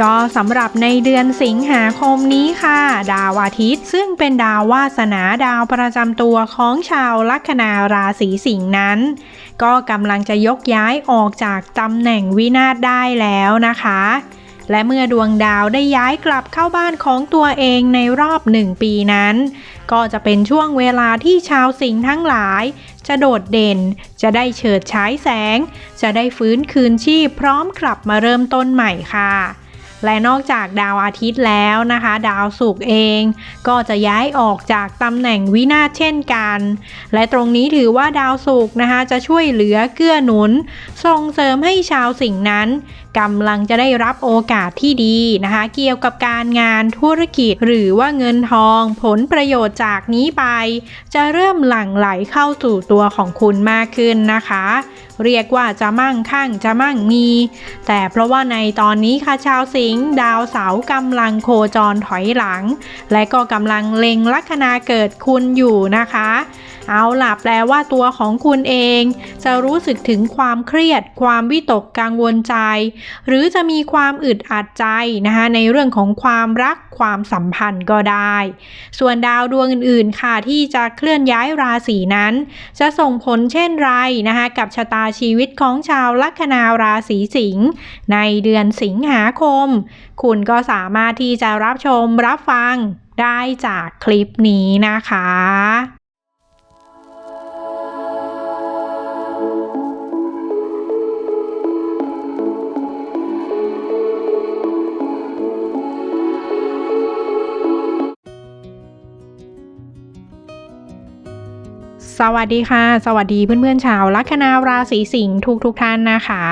ก็สำหรับในเดือนสิงหาคมนี้ค่ะ ดาวอาทิตย์ ซึ่งเป็นดาววาสนาดาวประจำตัวของชาวลัคนาราศีสิงห์นั้น ก็กำลังจะยกย้ายออกจากตำแหน่งวินาศได้แล้วนะคะ และเมื่อดวงดาวได้ย้ายกลับเข้าบ้านของตัวเองในรอบหนึ่งปีนั้น ก็จะเป็นช่วงเวลาที่ชาวสิงห์ทั้งหลาย จะโดดเด่น จะได้เฉิดฉายแสง จะได้ฟื้นคืนชีพพร้อมกลับมาเริ่มต้นใหม่ค่ะ และนอกจากดาวอาทิตย์แล้วนะคะ ดาวศุกร์เอง ก็จะย้ายออกจากตำแหน่งวินาศเช่นกัน และตรงนี้ถือว่าดาวศุกร์นะคะ จะช่วยเหลือเกื้อหนุน ส่งเสริมให้ชาวสิงห์นั้นกำลังจะได้รับโอกาสที่ดีนะคะ เกี่ยวกับการงานธุรกิจหรือว่าเงินทองผลประโยชน์จากนี้ไป จะเริ่มหลั่งไหลเข้าสู่ตัวของคุณมากขึ้นนะคะ เรียกว่าจะมั่งคั่งจะมั่งมี แต่เพราะว่าในตอนนี้ค่ะชาวสิงห์ดาวเสาร์กำลังโคจรถอยหลัง และก็กำลังเล็งลัคนาเกิดคุณอยู่นะคะเอาล่ะแปลว่าตัวของคุณเอง จะรู้สึกถึงความเครียด ความวิตกกังวลใจหรือจะมีความอึดอัดใจนะคะในเรื่องของความรักความสัมพันธ์ก็ได้ ส่วนดาวดวงอื่นๆค่ะที่จะเคลื่อนย้ายราศีนั้น จะส่งผลเช่นไรนะคะกับชะตาชีวิตของชาวลัคนาราศีสิงห์ในเดือนสิงหาคม คุณก็สามารถที่จะรับชมรับฟังได้จากคลิปนี้นะคะ สวัสดีค่ะ สวัสดีเพื่อนๆชาวลัคนาราศีสิงห์ทุกทุกท่านนะคะ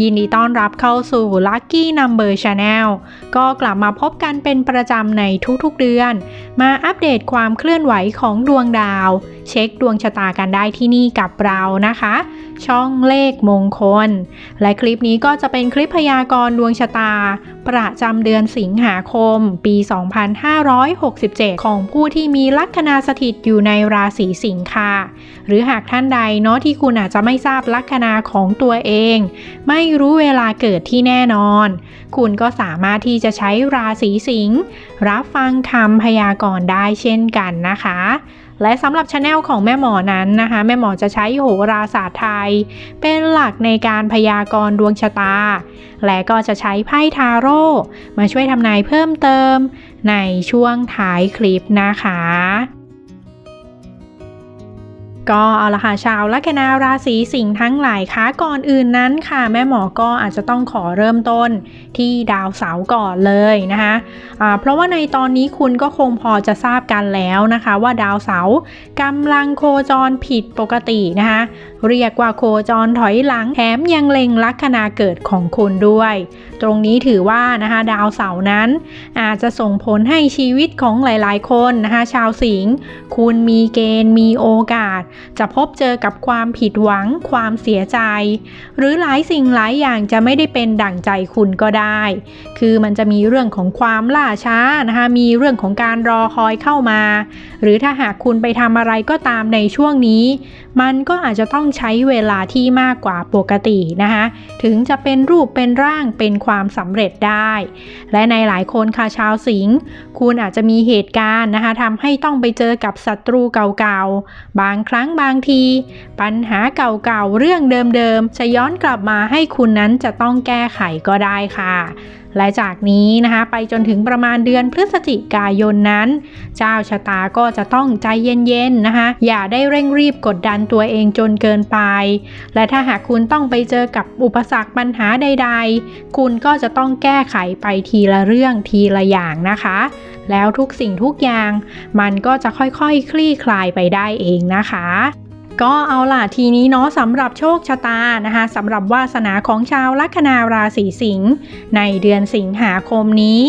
ยินดีต้อนรับเข้าสู่ Lucky Number Channel ก็กลับมาพบกันเป็นประจำในทุกๆเดือน มาอัปเดตความเคลื่อนไหวของดวงดาว เช็คดวงชะตากันได้ที่นี่กับเรานะคะ ช่องเลขมงคล และคลิปนี้ก็จะเป็นคลิปพยากรณ์ดวงชะตา ประจำเดือนสิงหาคม ปี 2567 ของผู้ที่มีลัคนาสถิตอยู่ในราศีสิงค์ค่ะ หรือหากท่านใดเนาะที่คุณอาจจะไม่ทราบลัคนาของตัวเอง ไม่รู้เวลาเกิดที่แน่นอน คุณก็สามารถที่จะใช้ราศีสิงห์รับฟังคำพยากรณ์ได้เช่นกันนะคะ และสำหรับช anel ของแม่หมอนั้นนะคะ แม่หมอจะใช้โหราศาสตร์ไทย เป็นหลักในการพยากรณ์ดวงชะตา และก็จะใช้ไพ่ทาโร่มาช่วยทำนายเพิ่มเติมในช่วงท้ายคลิปนะคะ ก็เอาละค่ะชาวลัคนาราศีสิงห์ทั้งหลายคะก่อนอื่นนั้นค่ะ แม่หมอก็อาจจะต้องขอเริ่มต้นที่ดาวเสาร์ก่อนเลยนะคะะเพราะว่าในตอนนี้คุณก็คงพอจะทราบกันแล้วนะคะ ว่าดาวเสาร์กำลังโคจรผิดปกตินะคะ เรียกว่าโคจรถอยหลังแถมยังเล็งลัคนาเกิดของคุณด้วย ตรงนี้ถือว่านะคะดาวเสาร์นั้น อาจจะส่งผลให้ชีวิตของหลายๆ คนนะคะชาวสิงห์คุณมีเกณฑ์มีโอกาส จะพบเจอกับความผิดหวังความเสียใจ หรือหลายสิ่งหลายอย่างจะไม่ได้เป็นดั่งใจคุณก็ได้ คือมันจะมีเรื่องของความล่าช้านะคะมีเรื่องของการรอคอยเข้ามา หรือถ้าหากคุณไปทำอะไรก็ตามในช่วงนี้ มันก็อาจจะต้องใช้เวลาที่มากกว่าปกตินะคะถึงจะเป็นรูปเป็นร่างเป็นความสำเร็จได้ และในหลายคนค่ะชาวสิงห์คุณอาจจะมีเหตุการณ์นะคะทำให้ต้องไปเจอกับศัตรูเก่าๆ บางครั้งบางที ปัญหาเก่าๆ เรื่องเดิมๆ จะย้อนกลับมาให้คุณนั้นจะต้องแก้ไขก็ได้ค่ะ และจากนี้นะคะ ไปจนถึงประมาณเดือนพฤศจิกายนนั้น เจ้าชะตาก็จะต้องใจเย็นๆนะคะ อย่าได้เร่งรีบกดดันตัวเองจนเกินไป และถ้าหากคุณต้องไปเจอกับอุปสรรคปัญหาใด ๆ คุณก็จะต้องแก้ไขไปทีละเรื่องทีละอย่างนะคะ แล้วทุกสิ่งทุกอย่างมันก็จะค่อยๆคคลี่คลายไปได้เองนะคะ ก็เอาล่ะทีนี้เนาะสำหรับโชคชะตานะคะสำหรับวาสนาของชาวลัคนาราศีสิงห์ในเดือนสิงหาคมนี้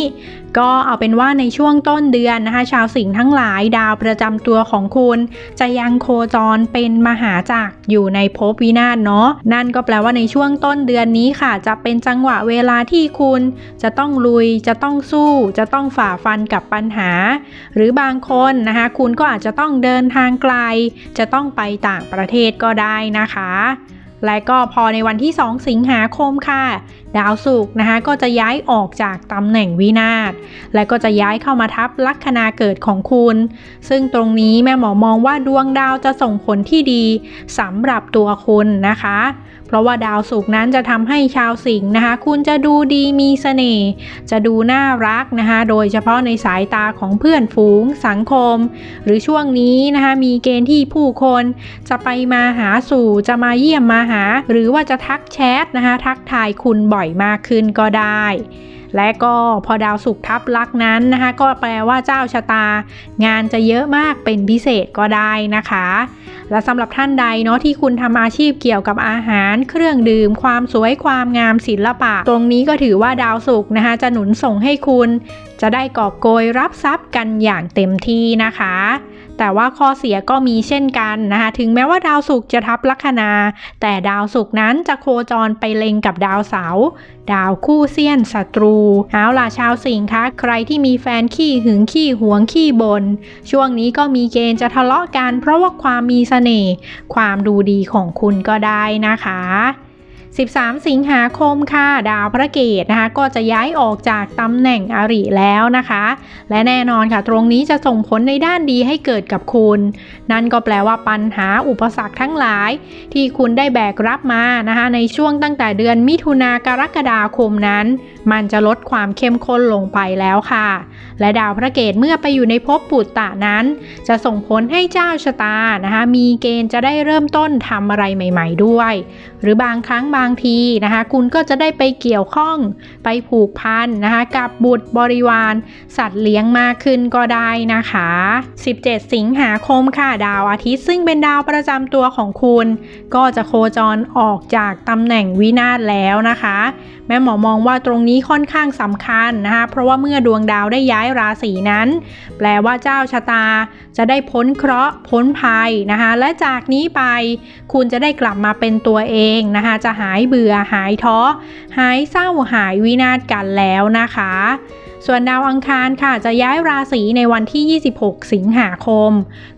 ก็เอาเป็นว่าในช่วงต้นเดือนนะคะ ชาวสิงห์ทั้งหลายดาวประจำตัวของคุณ จะยังโคจรเป็นมหาจักรอยู่ในภพวินาศเนาะนั่นก็แปลว่าในช่วงต้นเดือนนี้ค่ะ จะเป็นจังหวะเวลาที่คุณ จะต้องลุยจะต้องสู้ จะต้องฝ่าฟันกับปัญหา หรือบางคนนะคะคุณก็อาจจะต้องเดินทางไกล จะต้องไปต่างประเทศก็ได้นะคะ และก็พอในวันที่ 2 สิงหาคมค่ะ ดาวศุกร์นะคะก็จะย้ายออกจากตำแหน่งวินาศและก็จะย้ายเข้ามาทับลัคนาเกิดของคุณ ซึ่งตรงนี้แม่หมอมองว่าดวงดาวจะส่งผลที่ดีสำหรับตัวคุณนะคะ เพราะว่าดาวศุกร์นั้นจะทำให้ชาวสิงห์นะคะ คุณจะดูดีมีเสน่ห์จะดูน่ารักนะคะ โดยเฉพาะในสายตาของเพื่อนฝูง สังคม หรือช่วงนี้นะคะมีเกณฑ์ที่ผู้คน จะไปมาหาสู่จะมาเยี่ยมมาหา หรือว่าจะทักแชทนะคะทักทายคุณบ่อยมากขึ้นก็ได้ และก็พอดาวศุกร์ทับลักนั้นนะคะ ก็แปลว่าเจ้าชะตา งานจะเยอะมากเป็นพิเศษก็ได้นะคะ และสำหรับท่านใดเนาะที่คุณทำอาชีพเกี่ยวกับอาหาร เครื่องดื่ม ความสวยความงามศิลปะ ตรงนี้ก็ถือว่าดาวศุกร์นะคะ จะหนุนส่งให้คุณ จะได้กอบโกยรับทรัพย์กันอย่างเต็มที่นะคะ แต่ว่าข้อเสียก็มีเช่นกันนะคะถึงแม้ว่าดาวศุกร์จะทับลัคนา แต่ดาวศุกร์นั้นจะโคจรไปเล็งกับดาวเสาร์ดาวคู่เซียนศัตรูเอาล่ะชาวสิงห์คะใครที่มีแฟนขี้หึงขี้หวงขี้บน ช่วงนี้ก็มีเกณฑ์จะทะเลาะกัน เพราะว่าความมีเสน่ห์ความดูดีของคุณก็ได้นะคะ 13 สิงหาคมค่ะ ดาวพระเกตนะคะ ก็จะย้ายออกจากตำแหน่งอริแล้วนะคะ และแน่นอนค่ะ ตรงนี้จะส่งผลในด้านดีให้เกิดกับคุณ นั่นก็แปลว่าปัญหาอุปสรรคทั้งหลาย ที่คุณได้แบกรับมานะคะ ในช่วงตั้งแต่เดือนมิถุนากรกฎาคมนั้น มันจะลดความเข้มข้นลงไปแล้วค่ะ และดาวพระเกตเมื่อไปอยู่ในภพปุตตะนั้น จะส่งผลให้เจ้าชะตานะคะมีเกณฑ์จะได้เริ่มต้นทำอะไรใหม่ ๆด้วย หรือบางครั้งบางทีนะคะคุณก็จะได้ไปเกี่ยวข้องไปผูกพันนะคะกับบุตรบริวาร สัตว์เลี้ยงมากขึ้นก็ได้นะคะ 17 สิงหาคมค่ะดาวอาทิตย์ซึ่งเป็นดาวประจำตัวของคุณ ก็จะโคจรออกจากตำแหน่งวินาศแล้วนะคะ แม่หมอมองว่าตรงนี้ค่อนข้างสำคัญนะคะเพราะว่าเมื่อดวงดาวได้ย้ายายราศีนั้น แปลว่าเจ้าชะตา จะได้พ้นเคราะห์พ้นภัยนะคะ และจากนี้ไป คุณจะได้กลับมาเป็นตัวเองนะคะ จะหายเบื่อหายท้อ หายเศร้าหายวินาศกันแล้วนะคะส่วนดาวอังคารค่ะจะย้ายราศีในวันที่ 26 สิงหาคม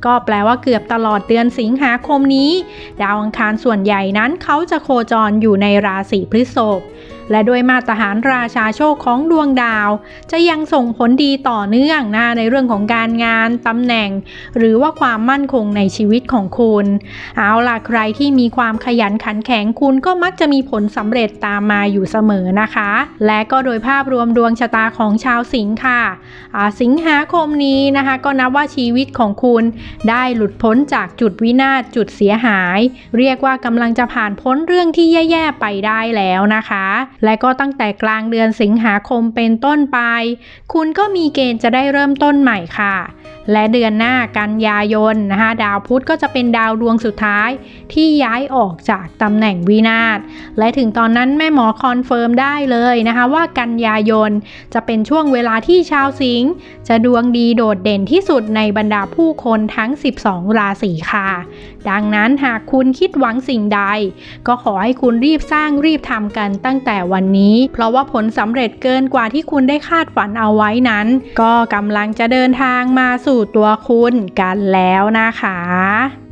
ก็แปลว่าเกือบตลอดเดือนสิงหาคมนี้ ดาวอังคารส่วนใหญ่นั้นเขาจะโคจรอยู่ในราศีพฤษภ และด้วยมาตรฐานราชาโชคของดวงดาว จะยังส่งผลดีต่อเนื่องนะในเรื่องของการงานตำแหน่ง หรือว่าความมั่นคงในชีวิตของคุณ เอาล่ะใครที่มีความขยันขันแข็งคุณก็มักจะมีผลสำเร็จตามมาอยู่เสมอนะคะ และก็โดยภาพรวมดวงชะตาของชาวสิงค์ค่ะสิงหาคมนี้นะคะ ก็นับว่าชีวิตของคุณได้หลุดพ้นจากจุดวินาศจุดเสียหาย เรียกว่ากำลังจะผ่านพ้นเรื่องที่แย่ ๆ ไปได้แล้วนะคะและก็ตั้งแต่กลางเดือนสิงหาคมเป็นต้นไป คุณก็มีเกณฑ์จะได้เริ่มต้นใหม่ค่ะ และเดือนหน้ากันยายนนะคะดาวพุธก็จะเป็นดาวดวงสุดท้ายที่ย้ายออกจากตำแหน่งวินาศและถึงตอนนั้นแม่หมอคอนเฟิร์มได้เลยนะคะว่ากันยายนจะเป็นช่วงเวลาที่ชาวสิงห์จะดวงดีโดดเด่นที่สุดในบรรดาผู้คนทั้ง 12 ราศีค่ะ ดังนั้นหากคุณคิดหวังสิ่งใด ก็ขอให้คุณรีบสร้างรีบทำกันตั้งแต่วันนี้ เพราะว่าผลสำเร็จเกินกว่าที่คุณได้คาดฝันเอาไว้นั้น ก็กำลังจะเดินทางมาสูู่่ตัวคุณกันแล้วนะคะ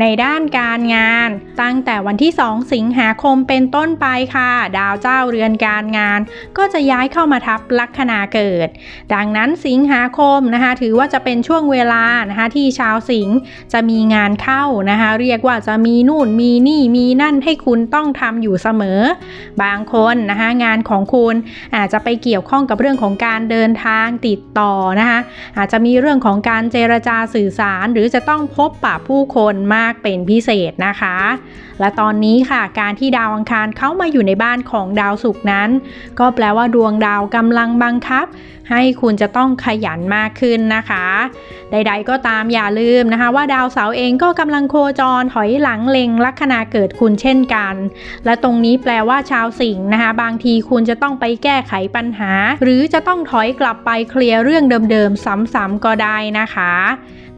ในด้านการงาน ตั้งแต่วันที่ 2 สิงหาคมเป็นต้นไปค่ะ ดาวเจ้าเรือนการงาน ก็จะย้ายเข้ามาทับลัคนาเกิด ดังนั้นสิงหาคมนะคะ ถือว่าจะเป็นช่วงเวลานะคะที่ชาวสิงห์จะมีงานเข้านะคะ เรียกว่าจะมีนู่นมีนี่มีนั่นให้คุณต้องทำอยู่เสมอ บางคนนะคะงานของคุณอาจจะไปเกี่ยวข้องกับเรื่องของการเดินทางติดต่อนะคะอาจจะมีเรื่องของการเจรจาสื่อสาร หรือจะต้องพบปะผู้คนมากเป็นพิเศษนะคะ และตอนนี้ค่ะการที่ดาวอังคารเข้ามาอยู่ในบ้านของดาวศุกร์นั้น ก็แปลว่าดวงดาวกำลังบังคับ ให้คุณจะต้องขยันมากขึ้นนะคะ ใด ๆ ก็ตามอย่าลืมนะคะ ว่าดาวเสาร์เองก็กำลังโคจรถอยหลังเล็งลัคนาเกิดคุณเช่นกัน และตรงนี้แปลว่าชาวสิงห์นะคะ บางทีคุณจะต้องไปแก้ไขปัญหา หรือจะต้องถอยกลับไปเคลียร์เรื่องเดิมๆซ้ำๆก็ได้นะคะ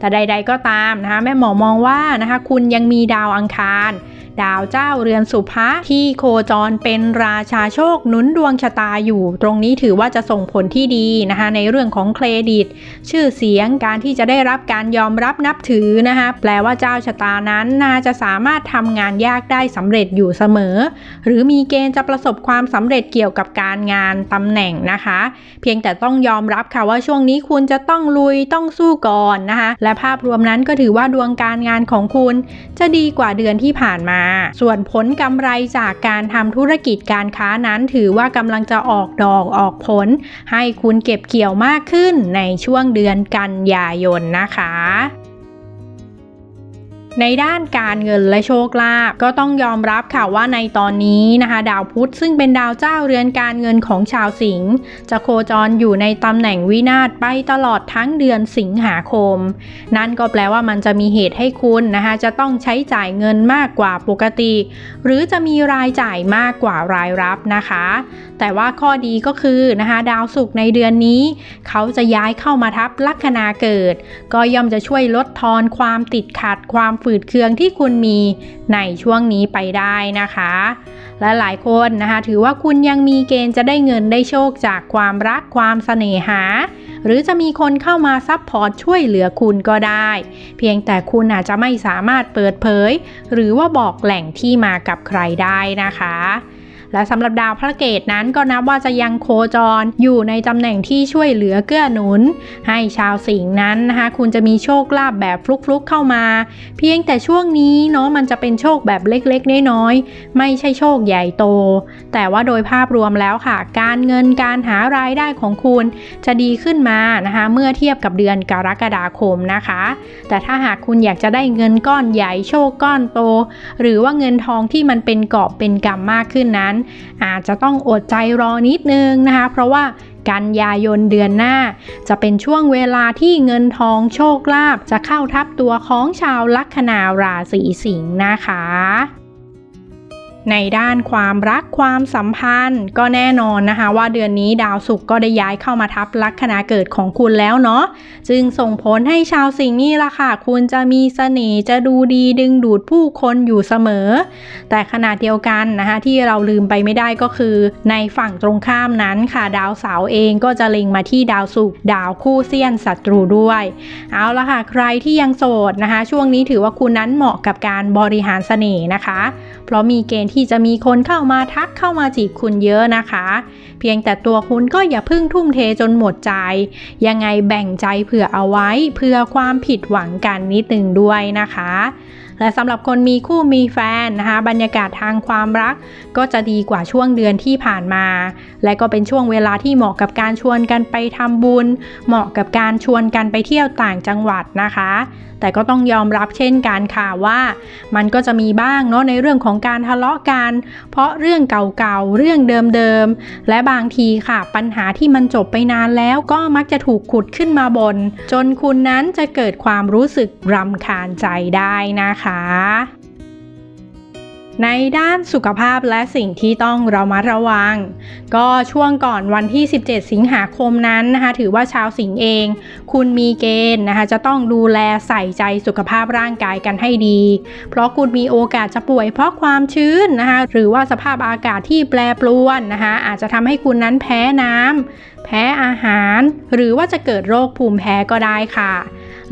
แต่ใด ๆ ก็ตามนะคะแม่หมอมองว่านะคะคุณยังมีดาวอังคาร ดาวเจ้าเรือนสุภะที่โคจรเป็นราชาโชคหนุนดวงชะตาอยู่ ตรงนี้ถือว่าจะส่งผลที่ดีนะคะในเรื่องของเครดิต ชื่อเสียงการที่จะได้รับการยอมรับนับถือนะคะแปลว่าเจ้าชะตานั้นน่าจะสามารถทำงานยากได้สำเร็จอยู่เสมอ หรือมีเกณฑ์จะประสบความสำเร็จเกี่ยวกับการงานตำแหน่งนะคะ เพียงแต่ต้องยอมรับค่ะว่าช่วงนี้คุณจะต้องลุยต้องสู้ก่อนนะคะและภาพรวมนั้นก็ถือว่าดวงการงานของคุณ จะดีกว่าเดือนที่ผ่านมาส่วนผลกำไรจากการทำธุรกิจการค้านั้นถือว่ากำลังจะออกดอกออกผล ให้คุณเก็บเกี่ยวมากขึ้นในช่วงเดือนกันยายนนะคะ ในด้านการเงินและโชคลาภก็ต้องยอมรับค่ะว่าในตอนนี้นะคะ ดาวพุธซึ่งเป็นดาวเจ้าเรือนการเงินของชาวสิงห์จะโคจรอยู่ในตำแหน่งวินาศไปตลอดทั้งเดือนสิงหาคม นั่นก็แปลว่ามันจะมีเหตุให้คุณนะคะจะต้องใช้จ่ายเงินมากกว่าปกติ หรือจะมีรายจ่ายมากกว่ารายรับนะคะ แต่ว่าข้อดีก็คือนะคะดาวศุกร์ในเดือนนี้ เขาจะย้ายเข้ามาทับลัคนาเกิด ก็ย่อมจะช่วยลดทอนความติดขัดความฝืดเคืองที่คุณมีในช่วงนี้ไปได้นะคะ และหลายคนนะคะ ถือว่าคุณยังมีเกณฑ์จะได้เงินได้โชคจากความรักความเสน่หา หรือจะมีคนเข้ามาซับพอร์ตช่วยเหลือคุณก็ได้ เพียงแต่คุณอาจจะไม่สามารถเปิดเผย หรือว่าบอกแหล่งที่มากับใครได้นะคะ และสำหรับดาวพระเกตนั้นก็นับว่าจะยังโคจรอยู่ในตำแหน่งที่ช่วยเหลือเกื้อหนุน ให้ชาวสิงห์นั้นนะคะคุณจะมีโชคลาภแบบฟลุกๆเข้ามา เพียงแต่ช่วงนี้เนาะมันจะเป็นโชคแบบเล็กๆน้อยๆไม่ใช่โชคใหญ่โต แต่ว่าโดยภาพรวมแล้วค่ะ การเงินการหารายได้ของคุณจะดีขึ้นมานะคะเมื่อเทียบกับเดือนกรกฎาคมนะคะ แต่ถ้าหากคุณอยากจะได้เงินก้อนใหญ่โชคก้อนโต หรือว่าเงินทองที่มันเป็นกอบเป็นกำมากขึ้นนั้นอาจจะต้องอดใจรอนิดนึงนะคะ เพราะว่ากันยายนเดือนหน้า จะเป็นช่วงเวลาที่เงินทองโชคลาภจะเข้าทับตัวของชาวลัคนาราศีสิงห์นะคะ ในด้านความรักความสัมพันธ์ ก็แน่นอนนะคะ ว่าเดือนนี้ดาวศุกร์ก็ได้ย้ายเข้ามาทับลัคนาเกิดของคุณแล้วเนาะจึงส่งผลให้ชาวสิงห์นี่ละค่ะ คุณจะมีเสน่ห์จะดูดีดึงดูดผู้คนอยู่เสมอ แต่ขณะเดียวกันนะคะที่เราลืมไปไม่ได้ก็คือ ในฝั่งตรงข้ามนั้นค่ะ ดาวเสาร์เองก็จะเล็งมาที่ดาวศุกร์ดาวคู่เซียนศัตรูด้วย เอาละค่ะใครที่ยังโสดนะคะ ช่วงนี้ถือว่าคุณนั้นเหมาะกับการบริหารเสน่ห์นะคะ เพราะมีเกณฑ์ที่จะมีคนเข้ามาทักเข้ามาจีบคุณเยอะนะคะ เพียงแต่ตัวคุณก็อย่าพึ่งทุ่มเทจนหมดใจ ยังไงแบ่งใจเผื่อเอาไว้เพื่อความผิดหวังกันนิดนึงด้วยนะคะ และสำหรับคนมีคู่มีแฟนนะคะบรรยากาศทางความรัก ก็จะดีกว่าช่วงเดือนที่ผ่านมา และก็เป็นช่วงเวลาที่เหมาะกับการชวนกันไปทำบุญ เหมาะกับการชวนกันไปเที่ยวต่างจังหวัดนะคะ แต่ก็ต้องยอมรับเช่นกันค่ะว่า มันก็จะมีบ้างเนาะในเรื่องของการทะเลาะกัน เพราะเรื่องเก่าๆเรื่องเดิมๆและบางทีค่ะปัญหาที่มันจบไปนานแล้วก็มักจะถูกขุดขึ้นมาบน จนคุณนั้นจะเกิดความรู้สึกรำคาญใจได้นะคะในด้านสุขภาพและสิ่งที่ต้องเรามาระวัง ก็ช่วงก่อนวันที่ 17 สิงหาคมนั้นนะคะ ถือว่าชาวสิงห์เอง คุณมีเกณฑ์นะคะ จะต้องดูแลใส่ใจสุขภาพร่างกายกันให้ดี เพราะคุณมีโอกาสจะป่วยเพราะความชื้นนะคะ หรือว่าสภาพอากาศที่แปรปรวนนะคะ อาจจะทำให้คุณนั้นแพ้น้ำแพ้อาหาร หรือว่าจะเกิดโรคภูมิแพ้ก็ได้ค่ะ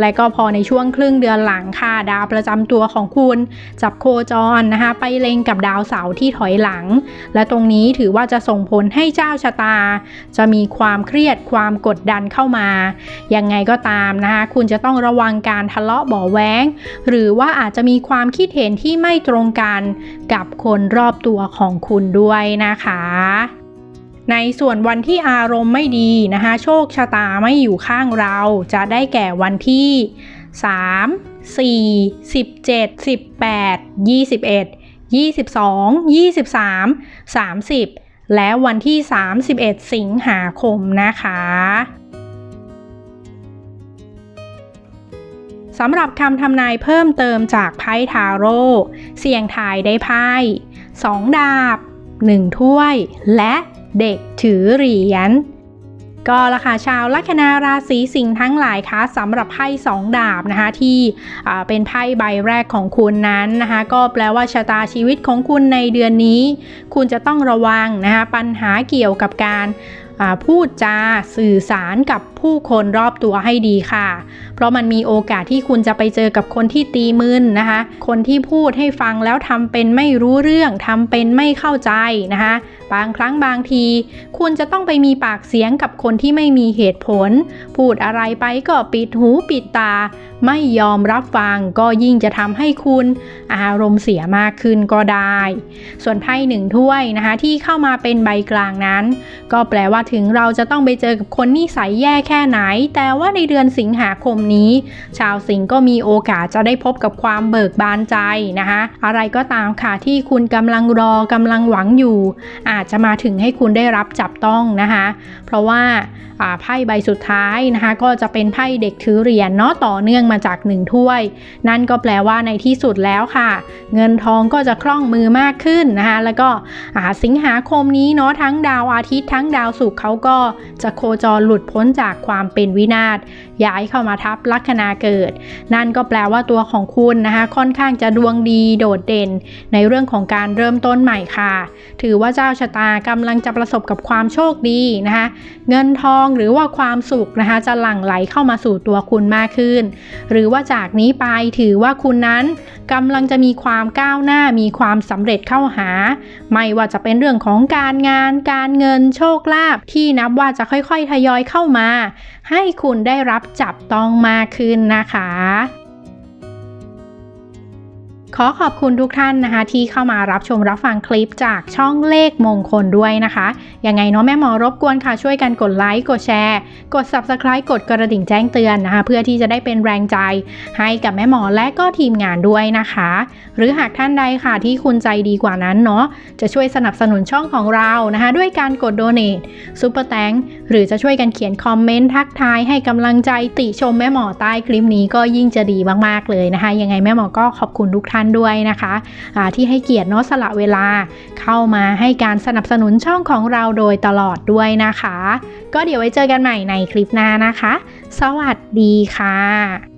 และก็พอในช่วงครึ่งเดือนหลังค่ะดาวประจำตัวของคุณจับโคจรนะคะไปเล็งกับดาวเสาร์ที่ถอยหลัง และตรงนี้ถือว่าจะส่งผลให้เจ้าชะตา จะมีความเครียดความกดดันเข้ามายังไงก็ตามนะคะคุณจะต้องระวังการทะเลาะเบาะแว้ง หรือว่าอาจจะมีความคิดเห็นที่ไม่ตรงกันกับคนรอบตัวของคุณด้วยนะคะ ในส่วนวันที่อารมณ์ไม่ดีนะคะโชคชะตาไม่อยู่ข้างเรา จะได้แก่วันที่ 3 4 17 18 21 22 23 30 และวันที่ 31 สิงหาคมนะคะสำหรับคำทำนายเพิ่มเติมจากไพ่ทาโร่เสี่ยงทายได้ไพ่2ดาบ 1 ถ้วย และ เด็กถือเหรียญก็ละค่ะชาวลัคนาราศีสิงห์ทั้งหลายคะสำหรับไพ่สองดาบนะคะที่เป็นไพ่ใบแรกของคุณนั้นนะคะก็แปลว่าชะตาชีวิตของคุณในเดือนนี้ คุณจะต้องระวังนะคะปัญหาเกี่ยวกับการ พูดจาสื่อสารกับผู้คนรอบตัวให้ดีค่ะ เพราะมันมีโอกาสที่คุณจะไปเจอกับคนที่ตีมึนนะคะ คนที่พูดให้ฟังแล้วทำเป็นไม่รู้เรื่องทำเป็นไม่เข้าใจนะคะ บางครั้งบางที คุณจะต้องไปมีปากเสียงกับคนที่ไม่มีเหตุผล พูดอะไรไปก็ปิดหูปิดตา ไม่ยอมรับฟังก็ยิ่งจะทำให้คุณอารมณ์เสียมากขึ้นก็ได้ ส่วนไพ่หนึ่งถ้วยนะคะที่เข้ามาเป็นใบกลางนั้น ก็แปลว่าถึงเราจะต้องไปเจอกับคนนิสัยแย่แค่ไหน แต่ว่าในเดือนสิงหาคมนี้ ชาวสิงห์ก็มีโอกาสจะได้พบกับความเบิกบานใจนะคะ อะไรก็ตามค่ะที่คุณกำลังรอกำลังหวังอยู่ อาจจะมาถึงให้คุณได้รับจับต้องนะคะ เพราะว่า ไพ่ใบสุดท้ายนะคะ ก็จะเป็นไพ่เด็กถือเหรียญเนาะต่อเนื่องมาจากหนึ่งถ้วย นั่นก็แปลว่าในที่สุดแล้วค่ะ เงินทองก็จะคล่องมือมากขึ้นนะคะ แล้วก็สิงหาคมนี้เนาะทั้งดาวอาทิตย์ทั้งดาวศุกร์เขาก็จะโคจรหลุดพ้นจากความเป็นวินาศย้ายเข้ามาทับลัคนาเกิด นั่นก็แปลว่าตัวของคุณนะคะ ค่อนข้างจะดวงดีโดดเด่น ในเรื่องของการเริ่มต้นใหม่ค่ะ ถือว่าเจ้าชะตากำลังจะประสบกับความโชคดีนะคะ เงินทองหรือว่าความสุขนะคะจะหลั่งไหลเข้ามาสู่ตัวคุณมากขึ้น หรือว่าจากนี้ไปถือว่าคุณนั้นกำลังจะมีความก้าวหน้ามีความสำเร็จเข้าหา ไม่ว่าจะเป็นเรื่องของการงาน การเงินโชคลาภที่นับว่าจะค่อยๆทยอยเข้ามา ให้คุณได้รับจับต้องมากขึ้นนะคะ ขอขอบคุณทุกท่านนะคะ ที่เข้ามารับชมรับฟังคลิปจากช่องเลขมงคลด้วยนะคะ ยังไงเนาะแม่หมอรบกวนค่ะช่วยกันกดไลค์กดแชร์ กด Subscribe กดกระดิ่งแจ้งเตือนนะคะ เพื่อที่จะได้เป็นแรงใจให้กับแม่หมอและก็ทีมงานด้วยนะคะ หรือหากท่านใดค่ะที่คุณใจดีกว่านั้นเนาะจะช่วยสนับสนุนช่องของเรานะคะ ด้วยการกดโดเน a ซูเปอร์แตงหรือจะช่วยกันเขียนคอมเมนต์ทักทายให้กำลังใจติชมแม่หมอใต้คลิปนี้ก็ยิ่งจะดีมากๆเลยนะคะ ยังไงแม่หมอก็ขอบคุณทุกท่านานด้วยนะคะะที่ให้เกียรติเนาะสละเวลาเข้ามาให้การสนับสนุนช่องของเราโดยตลอดด้วยนะคะ ก็เดี๋ยวไว้เจอกันใหม่ในคลิปหน้านะคะ สวัสดีค่ะ